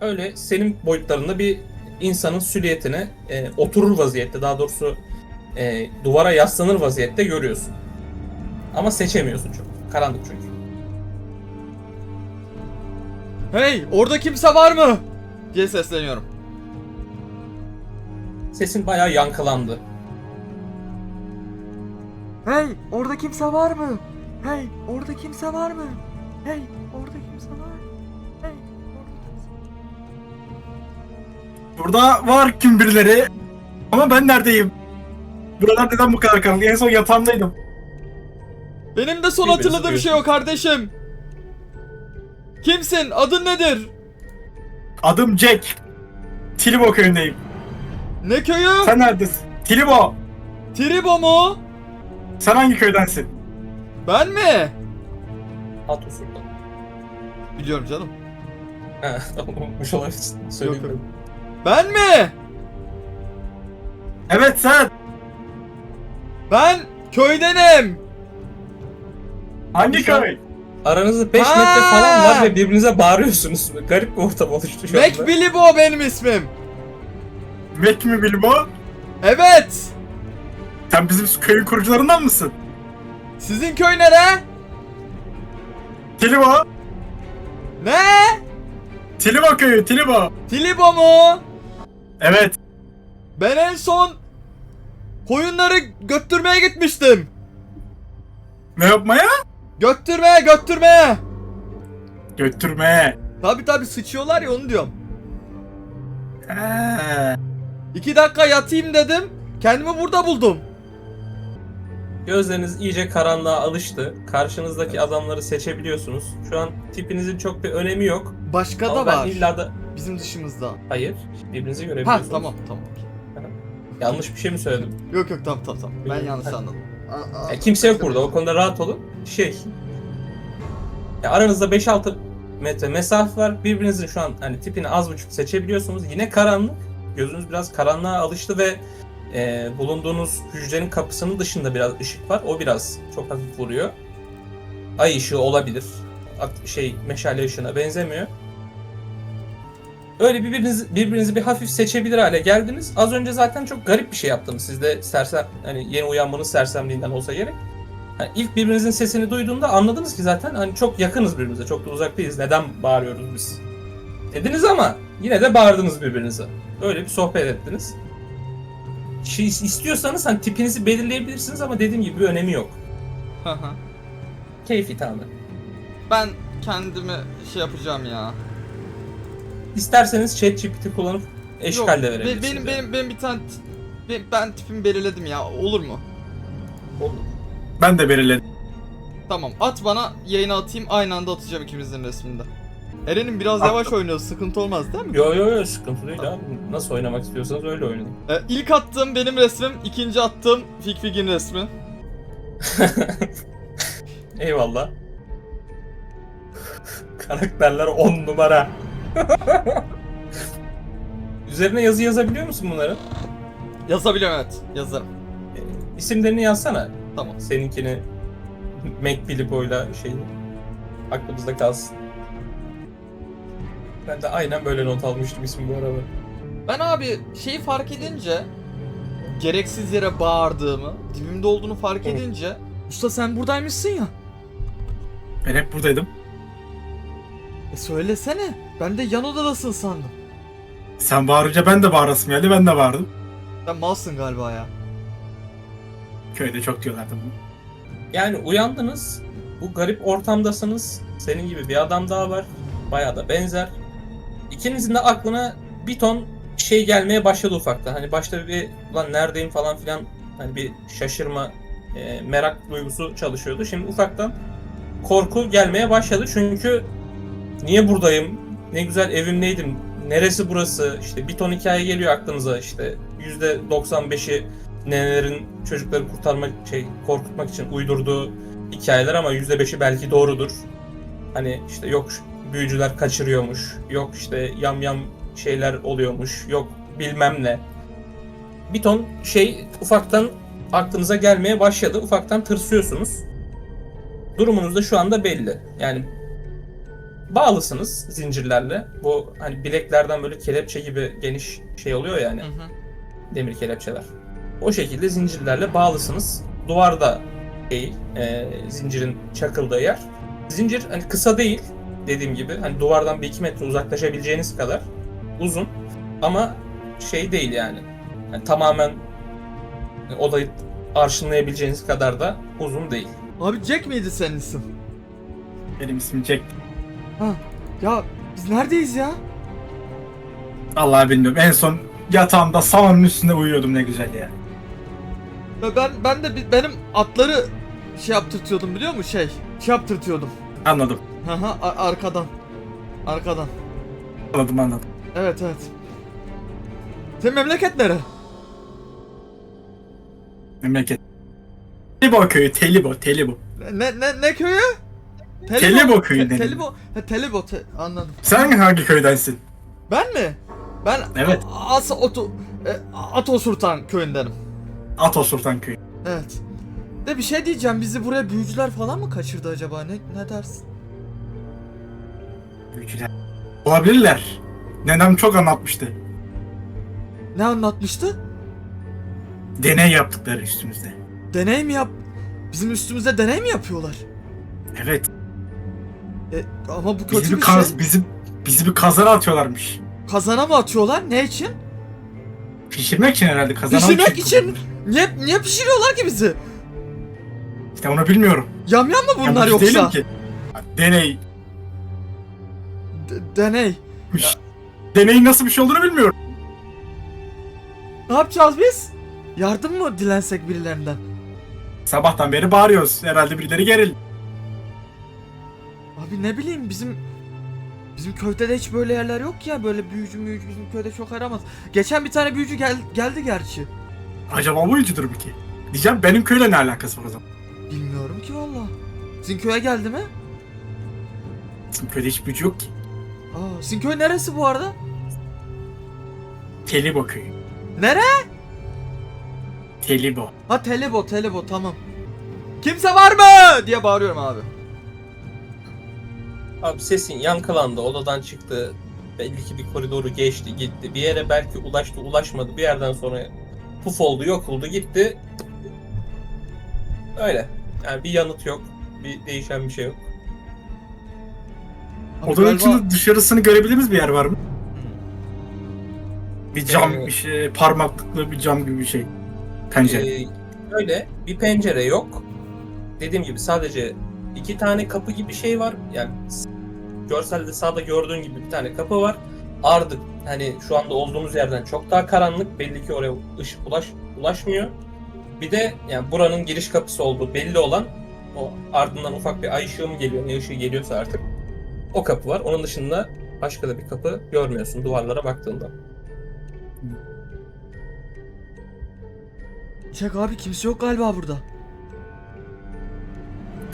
öyle senin boyutlarında bir insanın silüetini e, oturur vaziyette daha doğrusu e, duvara yaslanır vaziyette görüyorsun. Ama seçemiyorsun çok. Karanlık çünkü. Hey orada kimse var mı? diye sesleniyorum. Sesin bayağı yankılandı. Hey orada kimse var mı? Hey orada kimse var mı? Hey orada kimse var mı? Burada var kim birileri. Ama ben neredeyim? Buralar neden bu kadar karanlık? En son yatağımdaydım. Benim de son hatırladığım şey o kardeşim. Kimsin? Adın nedir? Adım Jack. Tilibo köyündeyim. Ne köyü? Sen neredesin? Tilibo. Tribo mu? Sen hangi köydensin? Ben mi? At usulü. Biliyorum canım. Ha, unutmuş olabilirsin. Söyleyeyim Yok, yok. Ben mi? Evet sen. Ben köydenim. Hangi köy? Aranızda 5 Ha! metre falan var ve birbirinize bağırıyorsunuz. Garip bir ortam oluştu şu anda. Mac Billy Bo benim ismim. Mac mi Bilbo? Evet. Sen bizim köyün kurucularından mısın? Sizin köy nere? Tilibo. Ne? Tilibo köyü, Tilibo. Tilibo mu? Evet. Ben en son koyunları götürmeye gitmiştim. Ne yapmaya? Götürmeye götürmeye. Götürmeye. Tabi tabi sıçıyorlar ya onu diyorum. He. İki dakika yatayım dedim. Kendimi burada buldum. Gözleriniz iyice karanlığa alıştı. Karşınızdaki adamları seçebiliyorsunuz. Şu an tipinizin çok bir önemi yok. Başka Ama da ben var. illa da... Bizim dışımızda. Hayır. Birbirinizi Ha görebiliyorsunuz. tamam tamam. Yanlış bir şey mi söyledim? Yok yok tamam tamam tamam. Ben yanlış anladım. Aa, aa, Ya kimse yok burada. O konuda rahat olun. Şey. Ya aranızda 5-6 metre mesafe var. Birbirinizin şu an hani tipini az buçuk seçebiliyorsunuz. Yine karanlık. Gözünüz biraz karanlığa alıştı ve e, bulunduğunuz hücrenin kapısının dışında biraz ışık var. O biraz çok hafif vuruyor. Ay ışığı olabilir. Ak- Şey meşale ışığına benzemiyor. Öyle birbirinizi, birbirinizi bir hafif seçebilir hale geldiniz. Az önce zaten çok garip bir şey yaptınız. Siz de sersem, hani yeni uyanmanız sersemliğinden olsa gerek. Hani ilk birbirinizin sesini duyduğunda anladınız ki zaten hani çok yakınız birbirimize, çok da uzak değiliz. Neden bağırıyoruz biz? Dediniz ama yine de bağırdınız birbirinize. Öyle bir sohbet ettiniz. Şey, istiyorsanız hani tipinizi belirleyebilirsiniz ama dediğim gibi bir önemi yok. Hı hı. Keyfi tamamen. ben kendimi şey yapacağım ya. İsterseniz ChatGPT kullanıp eşkal de Yok, be- verebilirsiniz. benim benim benim bir tane ben, ben tipimi belirledim ya. Olur mu? Olur. Ben de belirledim. Tamam at bana yayına atayım aynı anda atacağım ikimizin resminde. Eren'in biraz At- yavaş oynuyor sıkıntı olmaz değil mi? Yo yo yo sıkıntı değil abi. Nasıl oynamak istiyorsanız öyle oynayın. Ee, ilk attığım benim resmim, ikinci attığım Fikfik'in resmi. Eyvallah. Karakterler 10 numara. Üzerine yazı yazabiliyor musun bunların? Yazabiliyorum evet, yazarım. E, İsimlerini yazsana. Tamam. Seninkini Mac Bilipo'yla şeyini aklımızda kalsın. Ben de aynen böyle not almıştım ismi bu araba. Ben abi şeyi fark edince gereksiz yere bağırdığımı, dibimde olduğunu fark edince Usta sen buradaymışsın ya. Ben hep buradaydım. E söylesene. Ben de yan odadasın sandım. Sen bağırınca ben de bağırasım geldi. Ben de bağırdım. Sen malsın galiba ya. Köyde çok diyorlardı bunu. Yani uyandınız. Bu garip ortamdasınız. Senin gibi bir adam daha var. Bayağı da benzer. İkinizin de aklına bir ton şey gelmeye başladı ufaktan. Hani başta bir lan neredeyim falan filan hani bir şaşırma, e, merak duygusu çalışıyordu. Şimdi ufaktan korku gelmeye başladı. Çünkü niye buradayım? Ne güzel evimdeydim. Neresi burası? İşte bir ton hikaye geliyor aklınıza. İşte %95'i nenelerin çocukları kurtarmak şey korkutmak için uydurduğu hikayeler ama %5'i belki doğrudur. Hani işte yok büyücüler kaçırıyormuş. Yok işte yam yam şeyler oluyormuş. Yok bilmem ne. Bir ton şey ufaktan aklınıza gelmeye başladı. Ufaktan tırsıyorsunuz. Durumunuz da şu anda belli. Yani bağlısınız zincirlerle. Bu hani bileklerden böyle kelepçe gibi geniş şey oluyor yani Hı hı. demir kelepçeler. O şekilde zincirlerle bağlısınız. Duvarda şey, e, zincirin çakıldığı yer. Zincir hani kısa değil dediğim gibi. Hani duvardan bir iki metre uzaklaşabileceğiniz kadar uzun. Ama şey değil yani. Yani tamamen odayı arşınlayabileceğiniz kadar da uzun değil. Abi Jack miydi senin isim? Benim ismim Jack. Ha. Ya biz neredeyiz ya? Allah bilmiyorum. En son yatağımda samanın üstünde uyuyordum ne güzel ya. Ya Ben ben de bi- benim atları şey yaptırtıyordum biliyor musun? Şey, şey yaptırtıyordum. Anladım. Hı a- arkadan. Arkadan. Anladım anladım. Evet evet. Senin memleket nere? Memleket. Telibo köyü, Telibo, Telibo. Ne ne ne köyü? Telibo köyü dedim. Telibo. Ha, Telibo te- anladım. Sen hangi köydensin? Ben mi? Ben Evet. As Otu e, Ato Sultan köyündenim. Atos Sultan köyü. Evet. De bir şey diyeceğim. Bizi buraya büyücüler falan mı kaçırdı acaba? Ne ne dersin? Büyücüler. Olabilirler. Nenem çok anlatmıştı. Ne anlatmıştı? Deney yaptıkları üstümüzde. Deney mi yap? Bizim üstümüzde deney mi yapıyorlar? Evet. E, ama bu Bizi kötü bir, bir kaz, şey. bizi, bizi bir kazara atıyorlarmış. Kazana mı atıyorlar? Ne için? Pişirmek için herhalde kazana Pişirmek için. Niye niye pişiriyorlar ki bizi? İşte onu bilmiyorum. Yamyam mı bunlar Ya biz değilim yoksa? ki. Deney. D- deney. Deneyin nasıl bir şey olduğunu bilmiyorum. Ne yapacağız biz? Yardım mı dilensek birilerinden? Sabahtan beri bağırıyoruz. Herhalde birileri gerildi. Abi ne bileyim bizim bizim köyde de hiç böyle yerler yok ya böyle büyücü büyücü bizim köyde çok aramaz. Geçen bir tane büyücü gel, geldi gerçi. Acaba bu yücüdür mü ki? Diyeceğim benim köyle ne alakası var o zaman? Bilmiyorum ki valla. Sizin köye geldi mi? Bizim köyde hiç büyücü yok ki. Aa, sizin köy neresi bu arada? Telibo köyü. Nere? Telibo. Ha Telebo Telebo tamam. Kimse var mı? diye bağırıyorum abi. Abi sesin yankılandı, odadan çıktı. Belli ki bir koridoru geçti, gitti. Bir yere belki ulaştı, ulaşmadı. Bir yerden sonra puf oldu, yok oldu, gitti. Öyle. Yani bir yanıt yok. Bir değişen bir şey yok. Abi Odanın galiba- içinde dışarısını görebildiğimiz bir yer var mı? Bir cam, Evet. bir şey, parmaklıklı bir cam gibi bir şey. Pencere. Ee, öyle bir pencere yok. Dediğim gibi sadece iki tane kapı gibi şey var. Yani s- görselde sağda gördüğün gibi bir tane kapı var. Ardı hani şu anda olduğumuz yerden çok daha karanlık. Belli ki oraya ışık ulaş, ulaşmıyor. Bir de yani buranın giriş kapısı olduğu belli olan o ardından ufak bir ay ışığı mı geliyor ne ışığı geliyorsa artık. O kapı var. Onun dışında başka da bir kapı görmüyorsun duvarlara baktığında. Çek abi kimse yok galiba burada.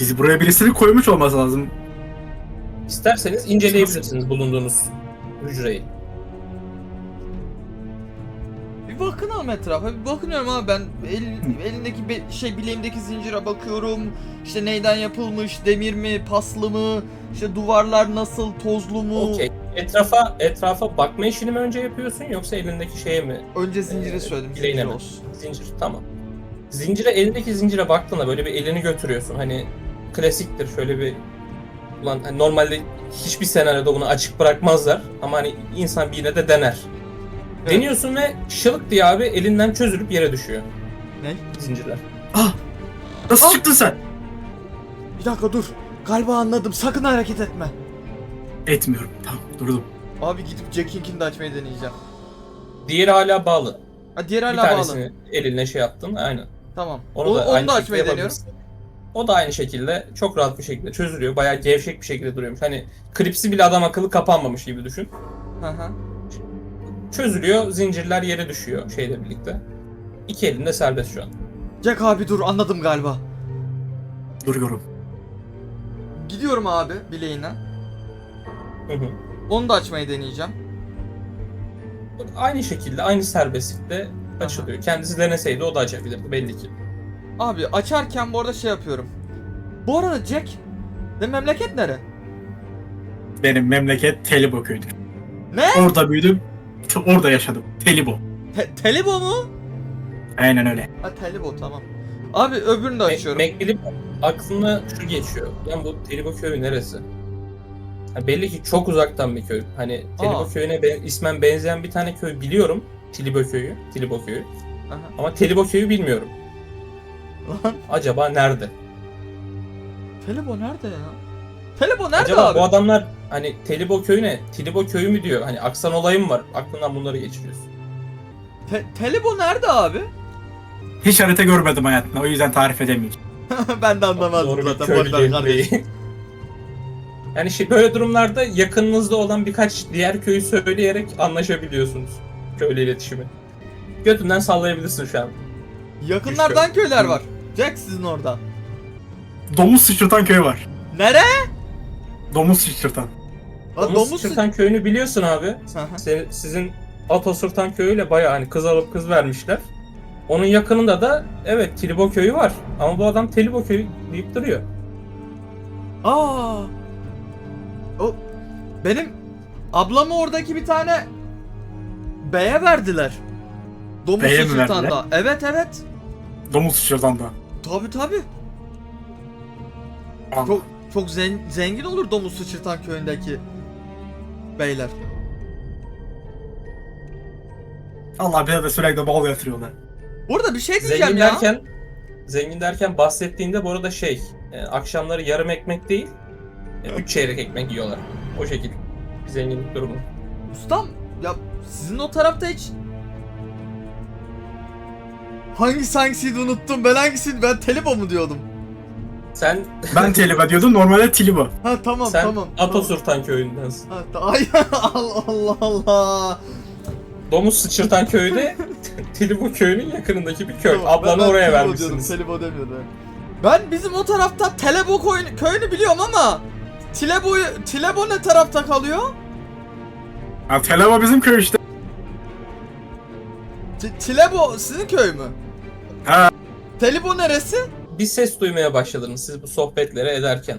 Bizi buraya birisini koymuş olması lazım. İsterseniz inceleyebilirsiniz bulunduğunuz hücreyi. Bir bakın ama etrafa. Bir bakınıyorum abi ben el, elindeki be- şey bileğimdeki zincire bakıyorum. İşte neyden yapılmış, demir mi, paslı mı, işte duvarlar nasıl, tozlu mu? Okey. Etrafa etrafa bakma işini mi önce yapıyorsun yoksa elindeki şeye mi? Önce zinciri Ee, söyledim, zincir mi? olsun. Zincir tamam. Zincire elindeki zincire baktığında böyle bir elini götürüyorsun. Hani klasiktir şöyle bir ulan hani normalde hiçbir senaryoda bunu açık bırakmazlar ama hani insan bir yine de dener. Evet. Deniyorsun ve şılık diye abi elinden çözülüp yere düşüyor Ne? zincirler. Nasıl Ah! çıktın sen? Bir dakika dur. Galiba anladım. Sakın hareket etme. Etmiyorum. Tamam durdum. Abi gidip Jack'inkini de açmayı deneyeceğim. Diğeri hala bağlı. Ha diğer bir hala bağlı. tanesini eline şey yaptın aynen. Tamam. Onu, Onu, da onu da şekilde açmayı deniyorum. yapabilirsin. O da aynı şekilde çok rahat bir şekilde çözülüyor. Bayağı gevşek bir şekilde duruyormuş. Hani klipsi bile adam akıllı kapanmamış gibi düşün. Hı hı. Çözülüyor, zincirler yere düşüyor şeyle birlikte. İki elinde serbest şu an. Jack abi dur anladım galiba. Duruyorum. Gidiyorum abi bileğine. Hı hı. Onu da açmayı deneyeceğim. Aynı şekilde, aynı serbestlikte açılıyor. Kendisi deneseydi o da açabilirdi belli ki. Abi açarken bu arada şey yapıyorum. Bu arada Jack, de memleket nere? Benim memleket Telibo köyüdür. Ne? Orada büyüdüm. Orada yaşadım. Telibo. Te- Telibo mu? Aynen öyle. Ha Telibo tamam. Abi öbürünü de açıyorum. Mekbilip aklına şu geçiyor. Yani bu Telibo köyü neresi? Ha, belli ki çok uzaktan bir köy. Hani Telibo Aa. köyüne ben, ismen benzeyen bir tane köy biliyorum. Tilibo köyü. Tilibo köyü. Aha. Ama Telibo köyü bilmiyorum. Lan Acaba nerede? Telibo nerede ya? Telibo nerede Acaba abi? bu adamlar hani Telibo köyüne Tilibo köyü mü diyor? Hani aksan olayım var. Aklından bunları geçiriyorsun. Te- Telibo nerede abi? Hiç harita görmedim hayatımda. O yüzden tarif edemeyeceğim. ben de anlamadım Doğru bir zaten. köylü Boş ver kardeşim. gameplay. Yani şey böyle durumlarda yakınınızda olan birkaç diğer köyü söyleyerek anlaşabiliyorsunuz. Köylü iletişimi. Götünden sallayabilirsin şu an. Yakınlardan köyler var. Jack sizin orada. Domuz sıçratan köy var. Nere? Domuz sıçratan. Lan Domuz domuz Sırtan köyünü biliyorsun abi. Aha. Se- sizin Ato Sırtan köyüyle bayağı hani kız alıp kız vermişler. Onun yakınında da evet Tilibo köyü var. Ama bu adam Telibo köyü deyip duruyor. Aa. O benim ablamı oradaki bir tane beye verdiler. Domuz Beye mi sıçırtanda. Evet evet. Domuz sıçratan da. Tabi tabi. Çok çok zen- zengin olur domuz sıçırtan köyündeki beyler. Allah bize de sürekli bal yatırıyorlar. Burada bir şey diyeceğim Zengin ya. derken zengin derken bahsettiğinde bu arada şey e, akşamları yarım ekmek değil e, üç çeyrek ekmek yiyorlar. O şekilde bir zenginlik durumu. Ustam ya sizin o tarafta hiç Hangisi hangisiydi unuttum. Ben hangisiydi? Ben Telibo mu diyordum? Sen Ben Telibo diyordum. Normalde Tilibo. Ha tamam sen tamam. Atosurtan köyündensin. Ha, ta- Ay Allah Allah Allah. Domuz sıçırtan köyü de Tilibu köyünün yakınındaki bir köy. Tamam, Ablanı ben oraya Telibo vermişsiniz. Diyordum, Telibo demiyordum. Ben bizim o tarafta Telebo köyünü, köyünü biliyorum ama Tilebo'yu Tilebo ne tarafta kalıyor? Ha, Telibo bizim köy işte. T- Tilebo sizin köy mü? Ha. Telibo neresi? Bir ses duymaya başladınız siz bu sohbetleri ederken.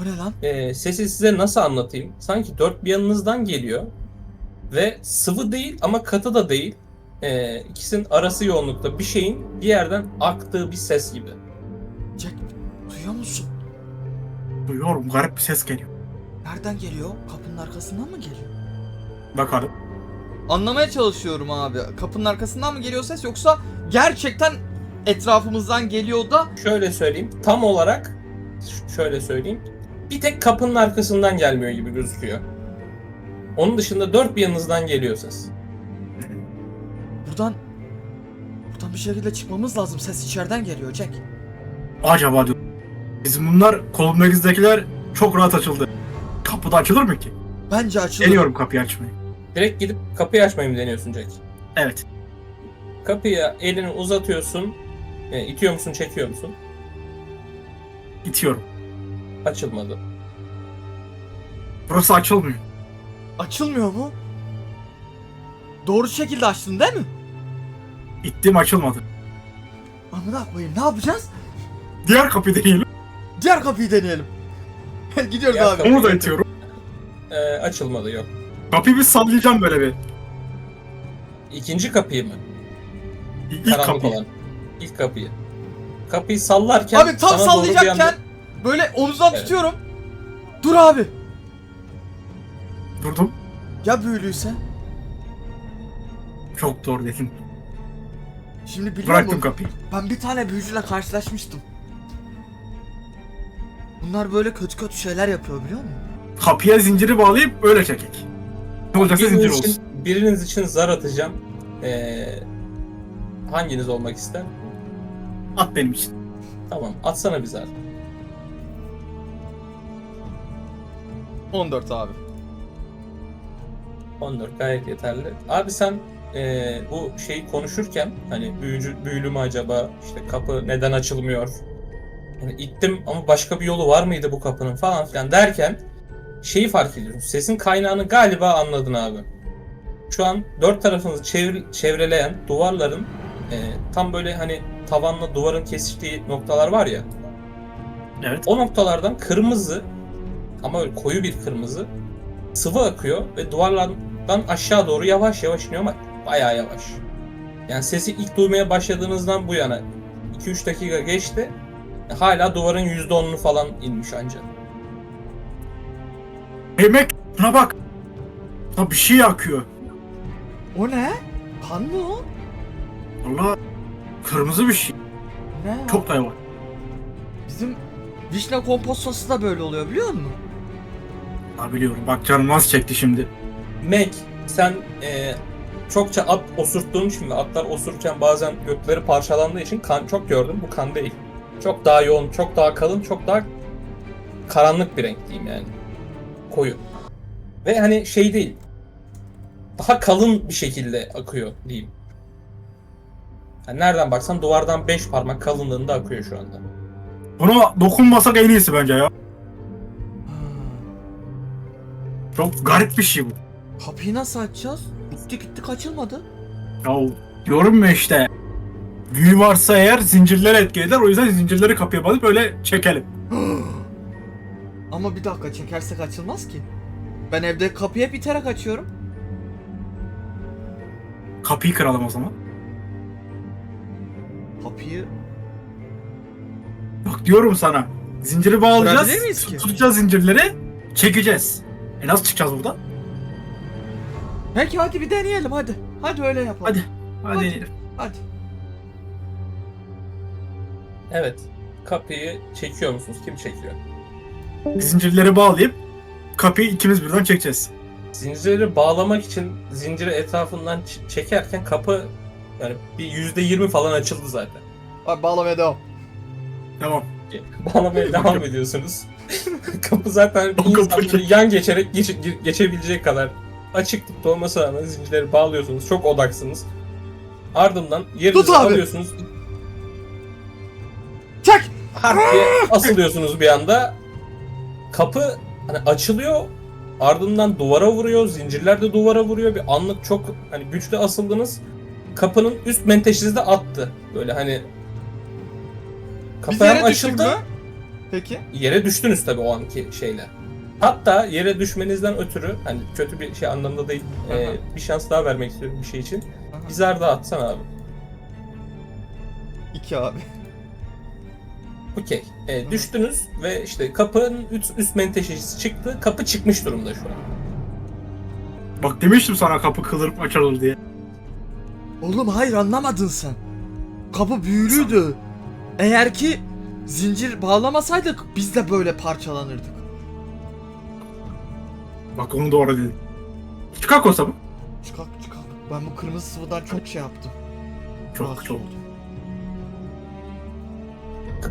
O ne lan? Ee, sesi size nasıl anlatayım? Sanki dört bir yanınızdan geliyor. Ve sıvı değil ama katı da değil. Ee, ikisinin arası yoğunlukta bir şeyin bir yerden aktığı bir ses gibi. Jack duyuyor musun? Duyuyorum. Garip bir ses geliyor. Nereden geliyor? Kapının arkasından mı geliyor? Bakalım. Anlamaya çalışıyorum abi. Kapının arkasından mı geliyor ses yoksa gerçekten etrafımızdan geliyor da Şöyle söyleyeyim. Tam olarak şöyle söyleyeyim. Bir tek kapının arkasından gelmiyor gibi gözüküyor. Onun dışında dört bir yanınızdan geliyor ses. buradan buradan bir şekilde çıkmamız lazım. Ses içeriden geliyor Jack. Acaba diyorum. Bizim bunlar kolumdakizdekiler çok rahat açıldı. Kapıda açılır mı ki? Bence açılır. Deniyorum kapıyı açmayı. Direkt gidip kapıyı açmayı mı deniyorsun Jack? Evet. Kapıya elini uzatıyorsun. E, itiyor musun, çekiyor musun? İtiyorum. Açılmadı. Burası açılmıyor. Açılmıyor mu? Doğru şekilde açtın değil mi? İttim açılmadı. Amına koyayım ne yapacağız? Diğer kapıyı deneyelim. Diğer kapıyı deneyelim. Gidiyoruz Diğer abi. kapı- Onu da itiyorum. E, açılmadı yok. Kapıyı bir sallayacağım böyle bir. İkinci kapıyı mı? İlk Karanlık kapıyı. olan. İlk kapıyı. Kapıyı sallarken Abi tam sana doğru bir sallayacakken anda- böyle omuzdan Evet. tutuyorum. Dur abi. Durdum. Ya büyülüyse? Çok doğru dedin. Şimdi biliyor Bıraktım musun? kapıyı. Ben bir tane büyücüyle karşılaşmıştım. Bunlar böyle kötü kötü şeyler yapıyor biliyor musun? Kapıya zinciri bağlayıp öyle çekek. Ne olacaksa zincir olsun. için, biriniz için zar atacağım. E, hanginiz olmak ister? At benim için. Tamam atsana bir zar. 14 abi. 14 gayet yeterli. Abi sen eee, bu şeyi konuşurken hani büyücü büyülü mü acaba işte kapı neden açılmıyor? Hani ittim ama başka bir yolu var mıydı bu kapının falan filan derken şeyi fark ediyorsun. Sesin kaynağını galiba anladın abi. Şu an dört tarafınızı çevir- çevreleyen duvarların eee, tam böyle hani tavanla duvarın kesiştiği noktalar var ya. Evet. O noktalardan kırmızı ama öyle koyu bir kırmızı. Sıvı akıyor ve duvarlardan aşağı doğru yavaş yavaş iniyor ama bayağı yavaş. Yani sesi ilk duymaya başladığınızdan bu yana 2-3 dakika geçti. Hala duvarın %10'unu falan inmiş ancak. Yemek şuna bak. Ya bir şey akıyor. O ne? Kan mı o? Valla kırmızı bir şey. Ne? Çok da yavaş. Bizim vişne kompost sosu da böyle oluyor biliyor musun? Ha biliyorum. Bak canım nasıl çekti şimdi. Meg sen e, çokça at osurttuğun için ve atlar osururken bazen gökleri parçalandığı için kan çok gördüm. Bu kan değil. Çok daha yoğun, çok daha kalın, çok daha karanlık bir renk diyeyim yani. Koyu. Ve hani şey değil. Daha kalın bir şekilde akıyor diyeyim. Yani nereden baksan duvardan 5 parmak kalınlığında akıyor şu anda. Buna dokunmasak en iyisi bence ya. Çok garip bir şey bu. Kapıyı nasıl açacağız? Gittik gittik açılmadı. Ya diyorum ya işte. Büyü varsa eğer zincirler etki eder. O yüzden zincirleri kapıya basıp öyle çekelim. Ama bir dakika çekersek açılmaz ki. Ben evde kapıyı hep iterek açıyorum. Kapıyı kıralım o zaman. Kapıyı... Bak diyorum sana. Zinciri bağlayacağız. Miyiz ki? Tutacağız zincirleri. Çekeceğiz. E nasıl çıkacağız buradan? Peki hadi bir deneyelim hadi. Hadi öyle yapalım. Hadi. Hadi. Hadi. Hadi. Evet. Kapıyı çekiyor musunuz? Kim çekiyor? Zincirleri bağlayıp kapıyı ikimiz birden çekeceğiz. Zinciri bağlamak için zinciri etrafından ç- çekerken kapı yani bir yüzde yirmi falan açıldı zaten. Hadi bağlamaya devam. Tamam. Bağlamaya devam ediyorsunuz. kapı zaten O insan kapı- böyle yan geçerek geç- ge- geçebilecek kadar açıklıkta olmasına rağmen zincirleri bağlıyorsunuz. Çok odaksınız. Ardından yerinizi Tut abi. alıyorsunuz. Çek! Harp diye asılıyorsunuz bir anda. Kapı hani açılıyor. Ardından duvara vuruyor. Zincirler de duvara vuruyor. Bir anlık çok hani güçlü asıldınız. Kapının üst menteşesi de attı. Böyle hani kapı hem açıldı. mü? Peki. Yere düştünüz tabii o anki şeyle. Hatta yere düşmenizden ötürü hani kötü bir şey anlamda değil. e, bir şans daha vermek istiyorum bir şey için. Aha. Bir zar daha atsan abi. İki abi. Okey. E, düştünüz ve işte kapının üst, üst menteşesi çıktı. Kapı çıkmış durumda şu an. Bak demiştim sana kapı kılırıp açılır diye. Oğlum hayır anlamadın sen. Kapı büyülüydü. Eğer ki zincir bağlamasaydık biz de böyle parçalanırdık. Bak onu doğru dedin. Çıkak olsa mı? Çıkak çıkak. Ben bu kırmızı sıvıdan çok şey yaptım. Çok Rahatsız çok. oldum.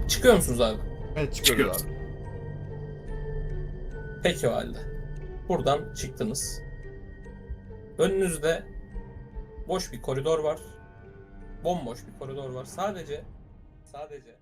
Çıkıyor musunuz abi? Evet çıkıyoruz Çıkıyoruz. abi. Peki o halde. Buradan çıktınız. Önünüzde boş bir koridor var. Bomboş bir koridor var. Sadece sadece